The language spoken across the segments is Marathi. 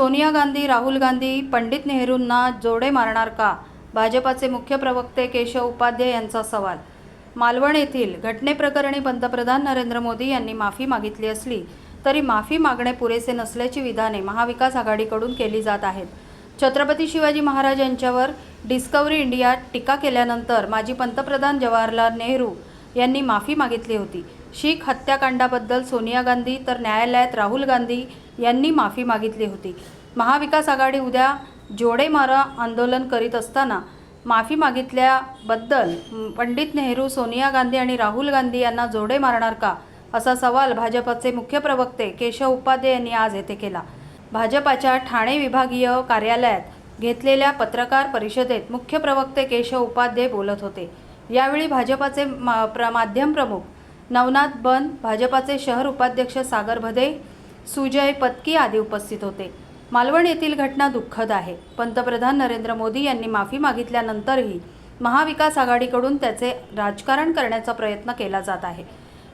सोनिया गांधी राहुल गांधी पंडित नेहरूंना जोडे मारणार का? भाजपाचे मुख्य प्रवक्ते केशव उपाध्ये यांचा सवाल. मालवण येथील घटनेप्रकरणी पंतप्रधान नरेंद्र मोदी यांनी माफी मागितली असली तरी माफी मागणे पुरेसे नसल्याची विधाने महाविकास आघाडीकडून केली जात आहेत. छत्रपती शिवाजी महाराज यांच्यावर डिस्कवरी इंडिया टीका केल्यानंतर माजी पंतप्रधान जवाहरलाल नेहरू यांनी माफी मागितली होती. शीख हत्याकांडाबद्दल सोनिया गांधी तर न्यायालयात राहुल गांधी यांनी माफी मागितली होती. महाविकास आघाडी उद्या जोडे मारा आंदोलन करीत असताना माफी मागितल्याबद्दल पंडित नेहरू सोनिया गांधी आणि राहुल गांधी यांना जोडे मारणार का? असा सवाल भाजपचे मुख्य प्रवक्ते केशव उपाध्ये यांनी आज येथे केला. भाजपाच्या ठाणे विभागीय कार्यालयात घेतलेल्या पत्रकार परिषदेत मुख्य प्रवक्ते केशव उपाध्ये बोलत होते. यावेळी भाजपाचे मा प्र माध्यम प्रमुख नवनाथ बन भाजपाचे शहर उपाध्यक्ष सागर भदे सुजय पत्की आदी उपस्थित होते. मालवण येथील घटना दुःखद आहे. पंतप्रधान नरेंद्र मोदी यांनी माफी मागितल्यानंतरही महाविकास आघाडीकडून त्याचे राजकारण करण्याचा प्रयत्न केला जात आहे.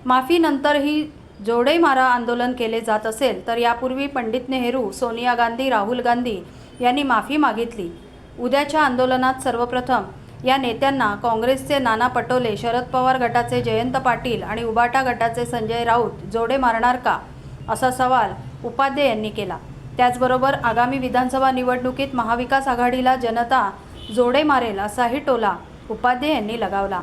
माफीनंतरही जोडे मारा आंदोलन केले जात असेल तर यापूर्वी पंडित नेहरू सोनिया गांधी राहुल गांधी यांनी माफी मागितली. उद्याच्या आंदोलनात सर्वप्रथम या नेत्यांना काँग्रेसचे नाना पटोले शरद पवार गटाचे जयंत पाटील आणि उबाटा गटाचे संजय राऊत जोडे मारणार का? असा सवाल उपाध्ये यांनी केला. त्याचबरोबर आगामी विधानसभा निवडणुकीत महाविकास आघाडीला जनता जोडे मारेल असाही टोला उपाध्ये यांनी लगावला.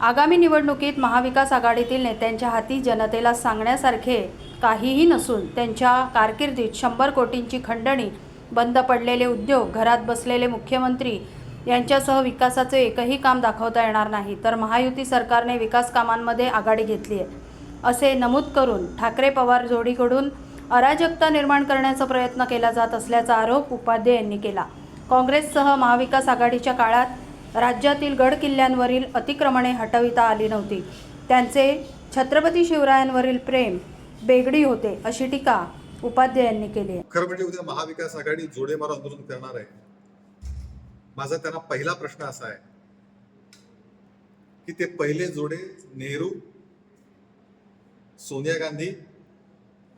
आगामी निवडणुकीत महाविकास आघाडीतील नेत्यांच्या हाती जनतेला सांगण्यासारखे काहीही नसून त्यांच्या कारकिर्दीत शंभर कोटींची खंडणी बंद पडलेले उद्योग घरात बसलेले मुख्यमंत्री यांच्यासह विकासाचे एकही काम दाखवता येणार नाही. तर महायुती सरकारने विकास कामांमध्ये आघाडी घेतली आहे. असे नमूद करून ठाकरे पवार जोडीकडून अराजकता निर्माण करण्याचा प्रयत्न केला जात असल्याचा आरोप उपाध्ये यांनी केला. काँग्रेससह महाविकास आघाडीच्या काळात राज्यातील गड किल्ल्यांवरील अतिक्रमणे हटविता आली नव्हती. त्यांचे छत्रपती शिवरायांवरील प्रेम बेगडी होते अशी टीका उपाध्ये यांनी केली आहे. खरं म्हणजे उद्या महाविकास आघाडी जोडेमार आंदोलन करणार आहे. माझा त्यांना पहिला प्रश्न असा आहे की ते पहिले जोडे नेहरू सोनिया गांधी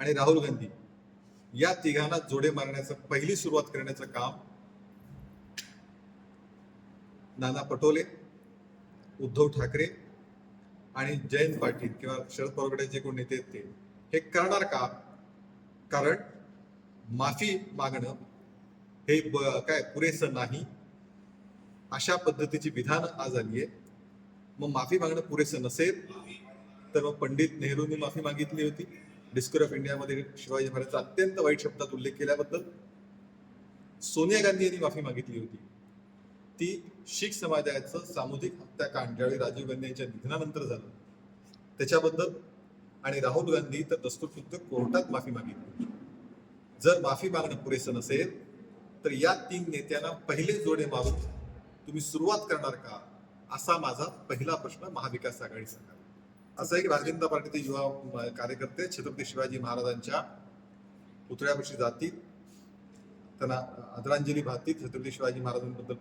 आणि राहुल गांधी या तिघांना जोडे मारण्याचं पहिली सुरुवात करण्याचं काम नाना पटोले उद्धव ठाकरे आणि जयंत पाटील किंवा शरद पवार जे कोण नेते आहेत ते हे करणार का? कारण माफी मागणं हे ब- काय पुरेसं नाही. अशा पद्धतीची विधान आज आली आहे मग माफी मागणं पुरेसं नसेल तर मग पंडित नेहरूंनी माफी मागितली होती. डिस्कर ऑफ इंडियामध्ये शिवाजी महाराजांचा अत्यंत वाईट शब्दात उल्लेख केल्याबद्दल सोनिया गांधी यांनी माफी मागितली होती. ती शीख समाजाचं सामुदायिक हत्याकांड ज्यावेळी राजीव गांधी यांच्या निधनानंतर झालं. त्याच्याबद्दल आणि राहुल गांधी तर दस्तूरशुद्ध कोर्टात माफी मागितली जर माफी मागणं पुरेसं नसेल तर या तीन नेत्यांना पहिले जोडे मारून तुम्ही सुरुवात करणार का? असा माझा पहिला प्रश्न महाविकास आघाडी सरकार. असं आहे की भारतीय जनता पार्टीचे युवा कार्यकर्ते छत्रपती शिवाजी महाराजांच्या पुतळ्यापाशी जातील. त्यांना आदरांजली वाहतील. छत्रपती शिवाजी महाराजांबद्दल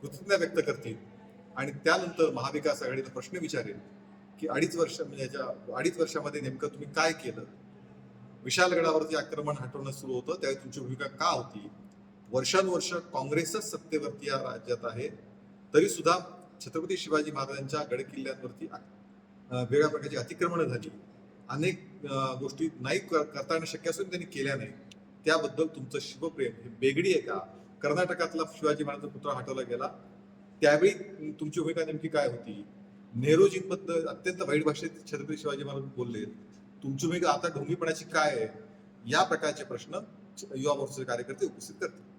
कृतज्ञता व्यक्त करतील. आणि त्यानंतर महाविकास आघाडीला प्रश्न विचारेल की अडीच वर्ष म्हणजे याच्या अडीच वर्षामध्ये नेमकं तुम्ही काय केलं? विशालगडावरती आक्रमण हटवणं सुरू होतं. त्यावेळी तुमची भूमिका का होती? वर्षानुवर्ष काँग्रेसच सत्तेवरती या राज्यात आहे. तरी सुद्धा छत्रपती शिवाजी महाराजांच्या गडकिल्ल्यांवरती वेगळ्या प्रकारची अतिक्रमणं झाली. अनेक गोष्टी नाही करता येणं शक्य असून त्यांनी केल्या नाही त्याबद्दल तुमचं शिवप्रेम हे बेगडी आहे का? कर्नाटकातला शिवाजी महाराजांचा पुतळा हटवला गेला. त्यावेळी तुमची भूमिका नेमकी काय होती? नेहरूजींबद्दल अत्यंत वाईट भाषेत छत्रपती शिवाजी महाराज बोलले तुमची भूमिका आता ढोंगीपणाची काय आहे? या प्रकारचे प्रश्न युवा मोर्चाचे कार्यकर्ते उपस्थित करतील.